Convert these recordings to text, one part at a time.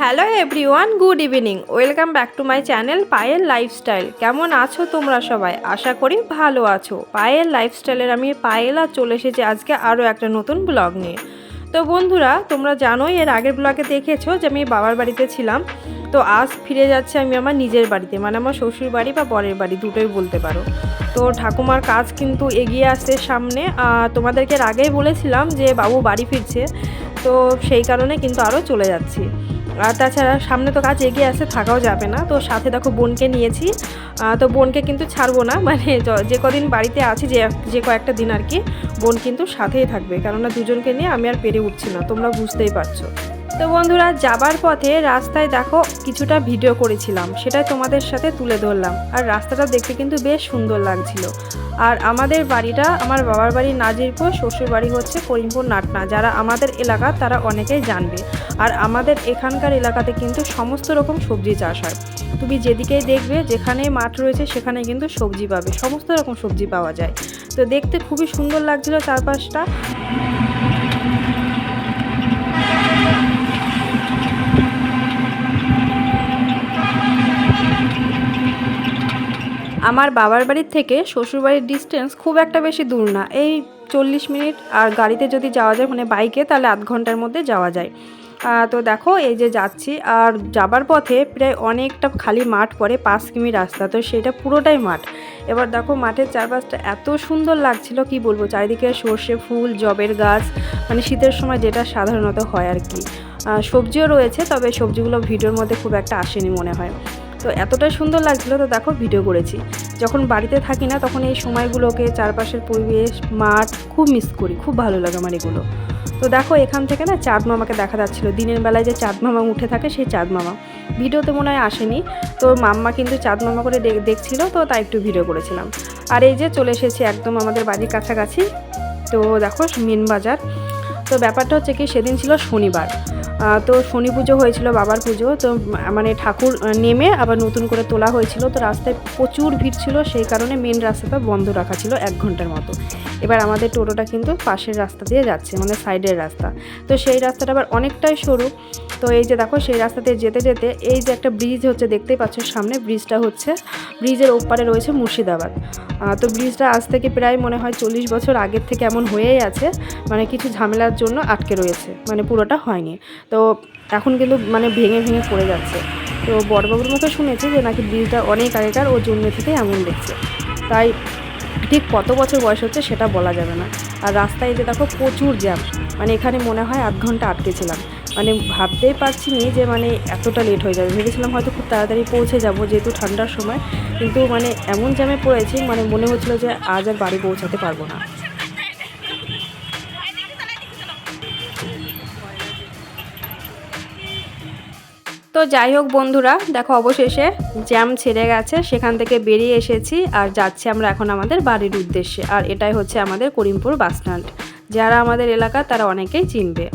Hello everyone good evening welcome back to my channel Payel lifestyle কেমন আছো তোমরা সবাই? আশা করি ভালো আছো। পায়েল লাইফস্টাইলের আমি পায়েল আর চলে এসেছি আজকে আরও একটা নতুন ব্লগ নিয়ে। তো বন্ধুরা, তোমরা জানোই এর আগের ব্লগে দেখেছ যে আমি বাবার বাড়িতে ছিলাম। তো আজ ফিরে যাচ্ছে আমি আমার নিজের বাড়িতে মানে আমার শ্বশুর বাড়ি বা বরের বাড়ি, দুটোই বলতে পারো। তো ঠাকুমার কাজ কিন্তু এগিয়ে আসছে সামনে। তোমাদেরকে আগেই বলেছিলাম যে বাবু বাড়ি ফিরছে, তো সেই কারণে কিন্তু আরও চলে যাচ্ছি। আর তাছাড়া সামনে তো কাজ এগিয়ে আসে থাকাও যাবে না। তো সাথে দেখো বোনকে নিয়েছি। তো বোনকে কিন্তু ছাড়বো না মানে যে কদিন বাড়িতে আছি, যে যে কয়েকটা দিন আর কি, বোন কিন্তু সাথেই থাকবে। কেননা দুজনকে নিয়ে আমি আর পেরে উঠছি না, তোমরা বুঝতেই পারছ। তো বন্ধুরা, যাবার পথে রাস্তায় দেখো কিছুটা ভিডিও করেছিলাম। সেটাই তোমাদের সাথে তুলে ধরলাম। আর রাস্তাটা দেখতে কিন্তু বেশ সুন্দর লাগছিল। আর আমাদের বাড়িটা আমার বাবার বাড়ি নাজিরপুর শ্বশুর বাড়ি হচ্ছে করিমপুর, নাটনা। যারা আমাদের এলাকা, তারা অনেকেই জানবে। আর আমাদের এখানকার এলাকাতে কিন্তু সমস্ত রকম সবজি চাষ হয়। তুমি যেদিকেই দেখবে যেখানে মাঠ রয়েছে, সেখানে কিন্তু সবজি পাবে। সমস্ত রকম সবজি পাওয়া যায়। তো দেখতে খুবই সুন্দর লাগছিল চারপাশটা। আমার বাবার বাড়ির থেকে শ্বশুরবাড়ির ডিস্টেন্স খুব একটা বেশি দূর না। এই চল্লিশ মিনিট আর গাড়িতে যদি যাওয়া যায় মানে বাইকে তাহলে আধ ঘণ্টার মধ্যে যাওয়া যায়। তো দেখো, এই যে যাচ্ছি, আর যাবার পথে প্রায় অনেকটা খালি মাঠ পড়ে, পাঁচ কিমি রাস্তা, তো সেটা পুরোটাই মাঠ। এবার দেখো, মাঠের চারপাশটা এত সুন্দর লাগছিল, কি বলব? চারিদিকে সর্ষে ফুল, জবের গাছ মানে শীতের সময় যেটা সাধারণত হয় আর কি। সবজিও রয়েছে, তবে সবজিগুলো ভিডিওর মধ্যে খুব একটা আসেনি মনে হয়। তো এতটাই সুন্দর লাগছিল তো দেখো ভিডিও করেছি। যখন বাড়িতে থাকি না, তখন এই সময়গুলোকে চারপাশের পরিবেশ, মাঠ খুব মিস করি, খুব ভালো লাগে আমার এগুলো। তো দেখো এখান থেকে না চাঁদ মামাকে দেখা যাচ্ছিল। দিনের বেলায় যে চাঁদ মামা উঠে থাকে সেই চাঁদ মামা। ভিডিওতে মনে হয় আসেনি। তো মাম্মা কিন্তু চাঁদ মামা করে দেখ- দেখছিল তো তাই একটু ভিডিও করেছিলাম। আর এই যে চলে এসেছি একদম আমাদের বাড়ির কাছাকাছি। তো দেখো মেন বাজার। তো ব্যাপারটা হচ্ছে কি, সেদিন ছিল শনিবার। তো শনি পুজো হয়েছিল, বাবার পুজো, তো মানে ঠাকুর নেমে আবার নতুন করে তোলা হয়েছিল, তো রাস্তায় প্রচুর ভিড় ছিল, সেই কারণে মেন রাস্তাটা বন্ধ রাখা ছিল এক ঘণ্টার মতো। এবার আমাদের টোটোটা কিন্তু পাশের রাস্তা দিয়ে যাচ্ছে মানে সাইডের রাস্তা। তো সেই রাস্তাটা আবার অনেকটাই সরু। তো এই যে দেখো, সেই রাস্তাতে যেতে যেতে এই যে একটা ব্রিজ হচ্ছে, দেখতেই পাচ্ছ সামনে ব্রিজটা হচ্ছে। ব্রিজের ওপারে রয়েছে মুর্শিদাবাদ। তো ব্রিজটা আজ থেকে প্রায় মনে হয় চল্লিশ বছর আগের থেকে এমন হয়েই আছে মানে কিছু ঝামেলার জন্য আটকে রয়েছে মানে পুরোটা হয়নি। তো এখন কিন্তু মানে ভেঙে ভেঙে পড়ে যাচ্ছে। তো বড়বাবুর মতো শুনেছি যে নাকি ব্রিজটা অনেক আগেকার, ও জন্মে থেকে এমন দেখছে। তাই ঠিক কত বছর বয়স হচ্ছে সেটা বলা যাবে না। আর রাস্তায় যে দেখো প্রচুর জ্যাম। মানে এখানে মনে হয় আধ ঘণ্টা আটকেছিলাম মানে ভাবতেই পারছি নি যে মানে এতটা লেট হয়ে যাবে। ভেবেছিলাম হয়তো খুব তাড়াতাড়ি পৌঁছে যাব যেহেতু ঠান্ডার সময়। কিন্তু মানে এমন জ্যামে পড়েছি মানে মনে হচ্ছিল যে আজ আর বাড়ি পৌঁছাতে পারব না। তো যাই হোক বন্ধুরা, দেখো অবশেষে জ্যাম ছেড়ে গেছে, সেখান থেকে বেরিয়ে এসেছি আর যাচ্ছি আমরা এখন আমাদের বাড়ির উদ্দেশ্যে। আর এটাই হচ্ছে আমাদের করিমপুর বাস স্ট্যান্ড। যারা আমাদের এলাকা তারা অনেকেই চিনবে।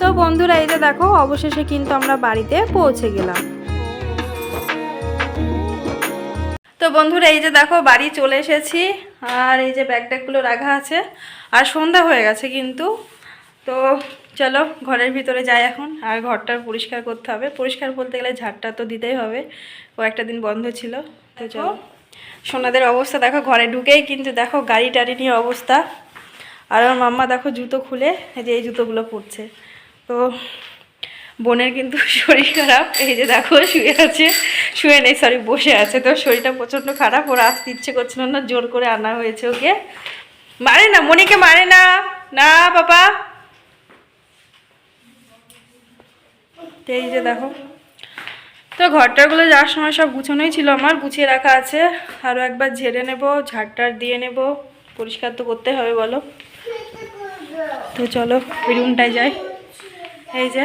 তো বন্ধুরা, এই যে দেখো, অবশেষে কিন্তু আমরা বাড়িতে পৌঁছে গেলাম। বন্ধুরা এই যে দেখো বাড়ি চলে এসেছি আর এই যে ব্যাগ ট্যাগগুলো রাখা আছে আর সন্ধ্যা হয়ে গেছে কিন্তু। তো চলো ঘরের ভিতরে যাই এখন আর ঘরটা পরিষ্কার করতে হবে। পরিষ্কার বলতে গেলে ঝাড়টা তো দিতেই হবে কয়েকটা দিন বন্ধ ছিল। তো চলো। সোনাদের অবস্থা দেখো ঘরে ঢুকেই কিন্তু দেখো গাড়ি টাড়ি নিয়ে অবস্থা। আর আমার মাম্মা দেখো জুতো খুলে এই যে এই জুতোগুলো পরছে। তো বোনের কিন্তু শরীর খারাপ। এই যে দেখো, শুয়ে আছে, শুয়ে নেই সরি বসে আছে। তো শরীরটা প্রচণ্ড খারাপ, ওরা আসতে ইচ্ছে করছিল না, জোর করে আনা হয়েছে ওকে। মারে না, মনিকে মারে না। না, বাবা। এই যে দেখো, তো ঘরটারগুলো যাওয়ার সময় সব গুছানোই ছিল আমার, গুছিয়ে রাখা আছে। আরও একবার ঝেড়ে নেব, ঝাড়টার দিয়ে নেব। পরিষ্কার তো করতে হবে, বলো। তো চলো রুমটায় যাই। এই যে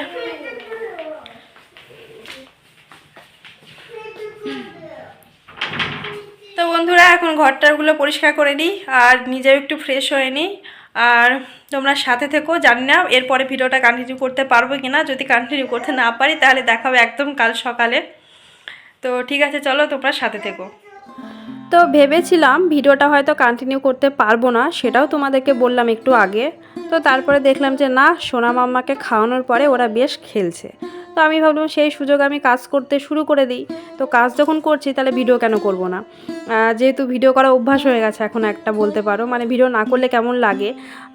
তো বন্ধুরা এখন ঘরটারগুলো পরিষ্কার করে নিই আর নিজেও একটু ফ্রেশ হয়ে নিই। আর তোমরা সাথে থেকো, জানি না এরপরে ভিডিওটা কন্টিনিউ করতে পারব কি না যদি কন্টিনিউ করতে না পারি, তাহলে দেখাবে একদম কাল সকালে। তো ঠিক আছে, চলো তোমরা সাথে থেকো। তো ভেবেছিলাম ভিডিওটা হয়তো কন্টিনিউ করতে পারব না, সেটাও তোমাদেরকে বললাম একটু আগে। তো তারপরে দেখলাম যে, না, সোনা মাম্মাকে খাওয়ানোর পরে ওরা বেশ খেলছে। তো আমি ভাবলাম, সেই সুযোগ আমি কাজ করতে শুরু করে দিই। তো কাজ যখন করছি, তাহলে ভিডিও কেন করব না? যেহেতু ভিডিও করা অভ্যাস হয়ে গেছে এখন একটা বলতে পারো মানে ভিডিও না করলে কেমন লাগে?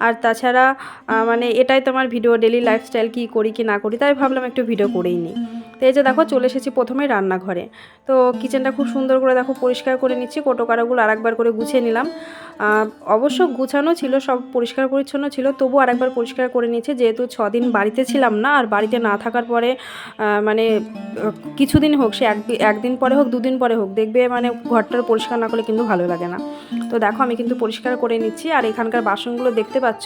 আর তাছাড়া মানে এটাই তোমার ভিডিও ডেলি লাইফস্টাইল কী করি কি না করি, তাই ভাবলাম একটু ভিডিও করেই নিই। তো এই যে দেখো, চলে এসেছি প্রথমে রান্নাঘরে। তো কিচেনটা খুব সুন্দর করে দেখো, পরিষ্কার করে নিচ্ছি, কোটোকারাগুলো আরেকবার করে গুছিয়ে নিলাম। অবশ্য গুছানো ছিল, সব পরিষ্কার পরিচ্ছন্ন ছিল, তবু আরেকবার পরিষ্কার করে নিচ্ছে যেহেতু ছদিন বাড়িতে ছিলাম না, আর বাড়িতে না থাকার পরে মানে কিছুদিন হোক, সে এক, একদিন পরে হোক, দুদিন পরে হোক, দেখবে মানে ঘরটার পরিষ্কার না করলে কিন্তু ভালো লাগে না। তো দেখো আমি কিন্তু পরিষ্কার করে নিচ্ছি আর এখানকার বাসনগুলো দেখতে পাচ্ছ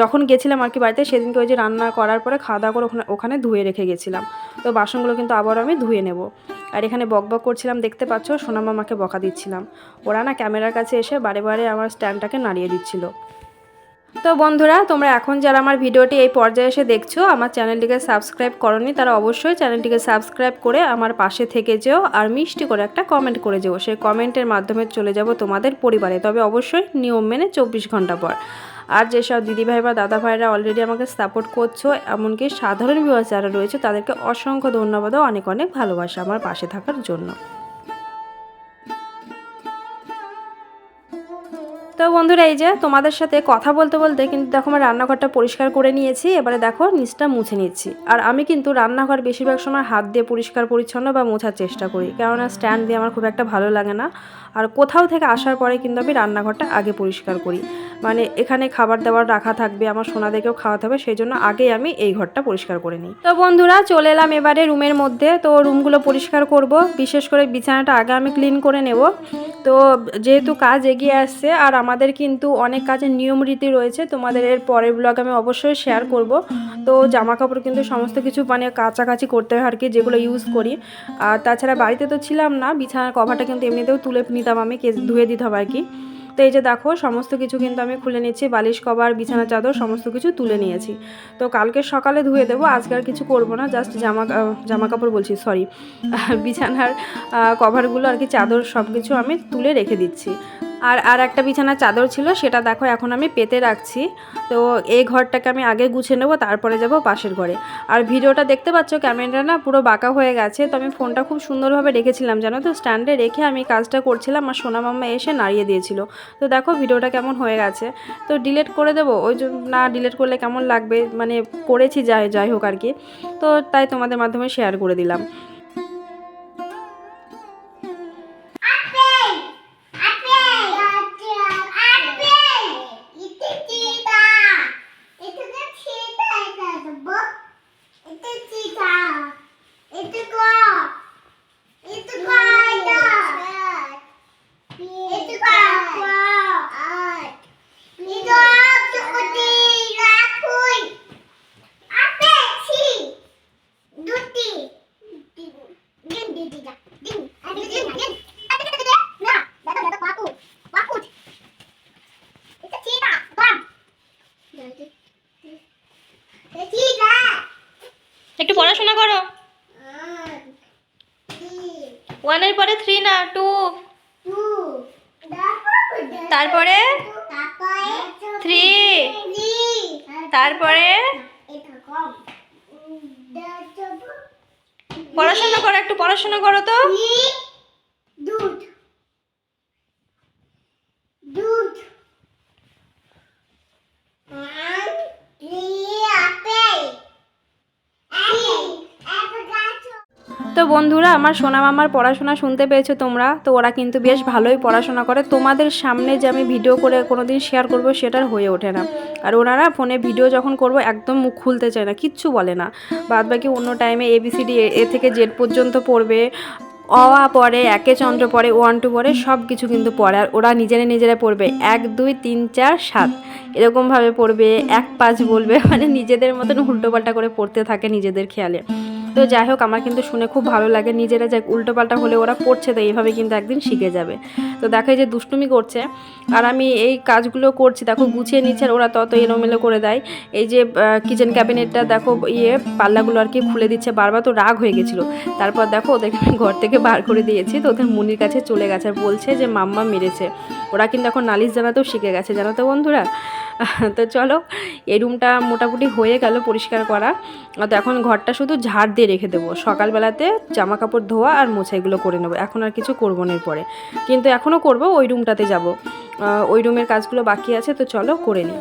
যখন গেছিলাম আর কি বাড়িতে সেদিনকে ওই যে রান্না করার পরে খাওয়া দাওয়া করে ওখানে ওখানে ধুয়ে রেখে গেছিলাম। তো বাসনগুলো কিন্তু আবারও আমি ধুয়ে নেব। আর এখানে বক বক করছিলাম, দেখতে পাচ্ছ সোনামামাকে বকা দিচ্ছিলাম। ওরা না ক্যামেরার কাছে এসে বারে বারে আমার স্ট্যান্ডটাকে নাড়িয়ে দিচ্ছিল। তো বন্ধুরা, তোমরা এখন যারা আমার ভিডিওটি এই পর্যায়ে এসে দেখছ, আমার চ্যানেলটিকে সাবস্ক্রাইব করনি, তারা অবশ্যই চ্যানেলটিকে সাবস্ক্রাইব করে আমার পাশে থেকে যেও আর মিষ্টি করে একটা কমেন্ট করে যেও। সেই কমেন্টের মাধ্যমে চলে যাব তোমাদের পরিবারে। তবে অবশ্যই নিয়ম মেনে চব্বিশ ঘণ্টা পর। আর যেসব দিদিভাই বা দাদা ভাইরা অলরেডি আমাকে সাপোর্ট করছ, এমনকি সাধারণ বিবাহ যারা রয়েছে, তাদেরকে অসংখ্য ধন্যবাদ অনেক অনেক ভালোবাসা আমার পাশে থাকার জন্য। তো বন্ধুরা, এই যে তোমাদের সাথে কথা বলতে বলতে কিন্তু দেখো আমার রান্নাঘরটা পরিষ্কার করে নিয়েছি। এবারে দেখো নিচটা মুছে নিচ্ছি। আর আমি কিন্তু রান্নাঘর বেশিরভাগ সময় হাত দিয়ে পরিষ্কার, পরিচ্ছন্ন বা মোছার চেষ্টা করি। কেননা স্ট্যান্ড দিয়ে আমার খুব একটা ভালো লাগে না। আর কোথাও থেকে আসার পরে কিন্তু আমি রান্নাঘরটা আগে পরিষ্কার করি। মানে এখানে খাবার দাবার রাখা থাকবে, আমার সোনাদেরকেও খাওয়াতে হবে, সেই জন্য আগেই আমি এই ঘরটা পরিষ্কার করে নিই। তো বন্ধুরা, চলে এলাম এবারে রুমের মধ্যে। তো রুমগুলো পরিষ্কার করব। বিশেষ করে বিছানাটা আগে আমি ক্লিন করে নেব। তো যেহেতু কাজ এগিয়ে আসছে, আর আমাদের কিন্তু অনেক কাজের নিয়ম রীতি রয়েছে, তোমাদের এর পরের ব্লগ আমি অবশ্যই শেয়ার করব। তো জামা কাপড় কিন্তু সমস্ত কিছু মানে কাছাকাছি করতে হয় আর কি যেগুলো ইউজ করি। আর তাছাড়া বাড়িতে তো ছিলাম না, বিছানার কভারটা কিন্তু এমনিতেও তুলে নিতাম আমি, কেস ধুয়ে দিতাম আর কি তো এই যে দেখো, সমস্ত কিছু কিন্তু আমি খুলে নিচ্ছি, বালিশ কভার, বিছানা চাদর, সমস্ত কিছু তুলে নিয়েছি। তো কালকে সকালে ধুয়ে দেবো, আজকে আর কিছু করব না জাস্ট জামা জামা কাপড় বলছি সরি বিছানার কভারগুলো আর কি, চাদর সব কিছু আমি তুলে রেখে দিচ্ছি। আর আর একটা বিছানার চাদর ছিল, সেটা দেখো এখন আমি পেতে রাখছি। তো এই ঘরটাকে আমি আগে গুছে নেব, তারপরে যাব পাশের ঘরে। আর ভিডিওটা দেখতে পাচ্ছ, ক্যামেরাটা না পুরো বাঁকা হয়ে গেছে, তো আমি ফোনটা খুব সুন্দরভাবে রেখেছিলাম, জানো তো? স্ট্যান্ডে রেখে আমি কাজটা করছিলাম, আর সোনা মাম্মা এসে নাড়িয়ে দিয়েছিল। তো দেখো ভিডিওটা কেমন হয়ে গেছে। তো ডিলেট করে দেবো, ওই জন্য না ডিলেট করলে কেমন লাগবে? মানে করেছি, যাই যাই হোক আর কি। তো তাই তোমাদের মাধ্যমে শেয়ার করে দিলাম। ওয়ানের পরে থ্রি না টু তারপরে? থ্রি তারপরে? পড়াশোনা করো একটু পড়াশোনা করো তো। তো বন্ধুরা, আমার সোনা মামার পড়াশোনা শুনতে পেয়েছ তোমরা? তো ওরা কিন্তু বেশ ভালোই পড়াশোনা করে। তোমাদের সামনে যে আমি ভিডিও করে কোনোদিন শেয়ার করব, সেটার হয়ে ওঠে না। আর ওনারা ফোনে ভিডিও যখন করব, একদম মুখ খুলতে চায় না, কিচ্ছু বলে না। বাদ বাকি অন্য টাইমে এবিসিডি এ থেকে জেড পর্যন্ত পড়বে। অ, আ পড়ে, একে চন্দ্র পড়ে ওয়ান টু পড়ে সব কিছু কিন্তু পড়ে। আর ওরা নিজেরা নিজেরা পড়বে। এক, দুই, তিন, চার, সাত। এরকমভাবে পড়বে, এক, পাঁচ বলবে। মানে নিজেদের মতন উল্টোপাল্টা করে পড়তে থাকে নিজেদের খেয়ালে। তো যাই হোক, আমার কিন্তু শুনে খুব ভালো লাগে। নিজেরা যাক উল্টোপাল্টা হলে ওরা পড়ছে তো এইভাবে কিন্তু একদিন শিখে যাবে। তো দেখো যে দুষ্টুমি করছে, আর আমি এই কাজগুলো করছি, দেখো গুছিয়ে নিচ্ছে, আর ওরা তত এলোমেলো করে দেয়। এই যে কিচেন ক্যাবিনেটটা দেখো ইয়ে পাল্লাগুলো আর কি খুলে দিচ্ছে, বারবার তো রাগ হয়ে গেছিল। তারপর দেখো ওদেরকে ঘর থেকে বার করে দিয়েছি, তো ওদের মুনির কাছে চলে গেছে, আর বলছে যে, মাম্মা মেরেছে। ওরা কিন্তু এখন নালিশ জানাতেও শিখে গেছে, জানো তো বন্ধুরা? তো চলো, এই রুমটা মোটামুটি হয়ে গেল পরিষ্কার করা। তো এখন ঘরটা শুধু ঝাড় দিয়ে রেখে দেবো। সকালবেলাতে জামা কাপড় ধোয়া আর মোছাইগুলো করে নেব। এখন আর কিছু করব না পরে কিন্তু এখনও করব, ওই রুমটাতে যাব। ওই রুমের কাজগুলো বাকি আছে, তো চলো করে নিই।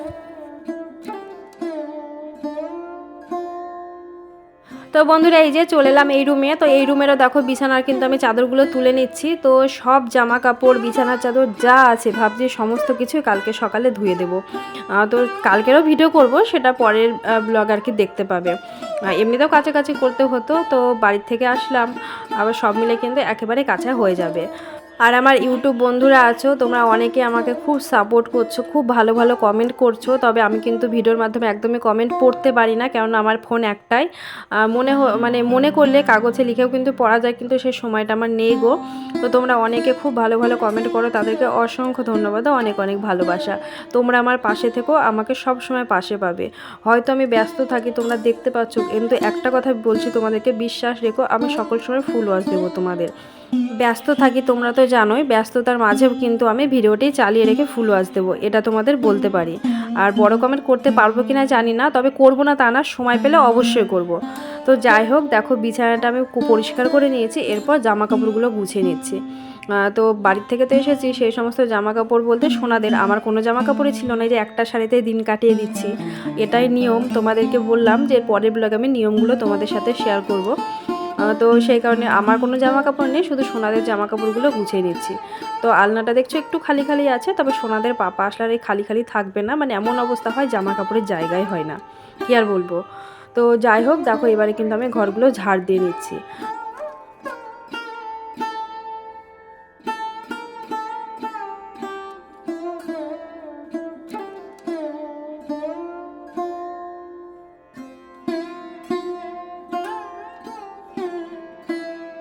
তো বন্ধুরা, এই যে চলে এলাম এই রুমে তো এই রুমেরও দেখো বিছানার কিন্তু আমি চাদরগুলো তুলে নিচ্ছি। তো সব জামা কাপড় বিছানার চাদর যা আছে, ভাবছি সমস্ত কিছু কালকে সকালে ধুয়ে দেব। তো কালকেরও ভিডিও করব, সেটা পরের ব্লগ আর কি দেখতে পাবে। এমনিতেও কাছাকাছি করতে হতো, তো বাড়ির থেকে আসলাম। আবার সব মিলে কিন্তু একেবারে কাছা হয়ে যাবে। আর আমার ইউটিউব বন্ধুরা আছো, তোমরা অনেকে আমাকে খুব সাপোর্ট করছ, খুব ভালো ভালো কমেন্ট করছ, তবে আমি কিন্তু ভিডিওর মাধ্যমে একদমই কমেন্ট পড়তে পারি না, কেননা আমার ফোন একটাই। মনে মানে মনে করলে কাগজে লিখেও কিন্তু পড়া যায়, কিন্তু সেই সময়টা আমার নেই গো। তো তোমরা অনেকে খুব ভালো ভালো কমেন্ট করো, তাদেরকে অসংখ্য ধন্যবাদ অনেক অনেক ভালোবাসা। তোমরা আমার পাশে থেকো, আমাকে সব সময় পাশে পাবে। হয়তো আমি ব্যস্ত থাকি, তোমরা দেখতে পাচ্ছ, কিন্তু একটা কথা বলছি, তোমাদেরকে বিশ্বাস রেখো, আমি সকল সময় ফুল ওয়াশ দেবো তোমাদের। ব্যস্ত থাকি, তোমরা তো জানোই, ব্যস্ততার মাঝেও কিন্তু আমি ভিডিওটি চালিয়ে রেখে ফুল ওয়াশ দেবো, এটা তোমাদের বলতে পারি। আর বড় কমেন্ট করতে পারব কি না জানি না, তবে করব না তা না, সময় পেলে অবশ্যই করব। তো যাই হোক, দেখো বিছানাটা আমি পরিষ্কার করে নিয়েছি, এরপর জামা কাপড়গুলো গুছিয়ে নিচ্ছি। তো বাড়ির থেকে তো এসেছি, সেই সমস্ত জামা কাপড় বলতে সোনাদের, আমার কোনো জামা কাপড়ই ছিল না যে একটা শাড়িতেই দিন কাটিয়ে দিচ্ছি। এটাই নিয়ম, তোমাদেরকে বললাম যে পরের ব্লগে আমি নিয়মগুলো তোমাদের সাথে শেয়ার করব। তো সেই কারণে আমার কোনো জামা কাপড় নেই, শুধু সোনাদের জামা কাপড়গুলো গুছিয়ে নিচ্ছি। তো আলনাটা দেখছ একটু খালি খালি আছে, তবে সোনাদের পাপা আসলে এই খালি খালি থাকবে না মানে এমন অবস্থা হয় জামা কাপড়ের জায়গায় হয় না। কি আর বলব? তো যাই হোক, দেখো এবারে কিন্তু আমি ঘরগুলো ঝাড় দিয়ে নিচ্ছি।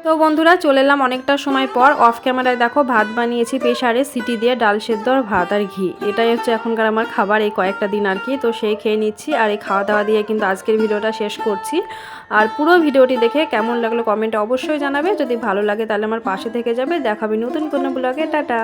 তো বন্ধুরা, চলে এলাম অনেকটা সময় পর। অফ ক্যামেরায় দেখো, ভাত বানিয়েছি প্রেশারে, সিটি দিয়ে ডাল সেদ্ধ আর ভাত আর ঘি। এটাই হচ্ছে এখনকার আমার খাবার, এই কয়েকটা দিন আর কি। তো সেই খেয়ে নিচ্ছি আর এই খাওয়া দাওয়া দিয়ে কিন্তু আজকের ভিডিওটা শেষ করছি। আর পুরো ভিডিওটি দেখে কেমন লাগল কমেন্টে অবশ্যই জানাবে। যদি ভালো লাগে তাহলে আমার পাশে থেকে যাবে। দেখাবে নতুন কোনো ব্লগে। টাটা!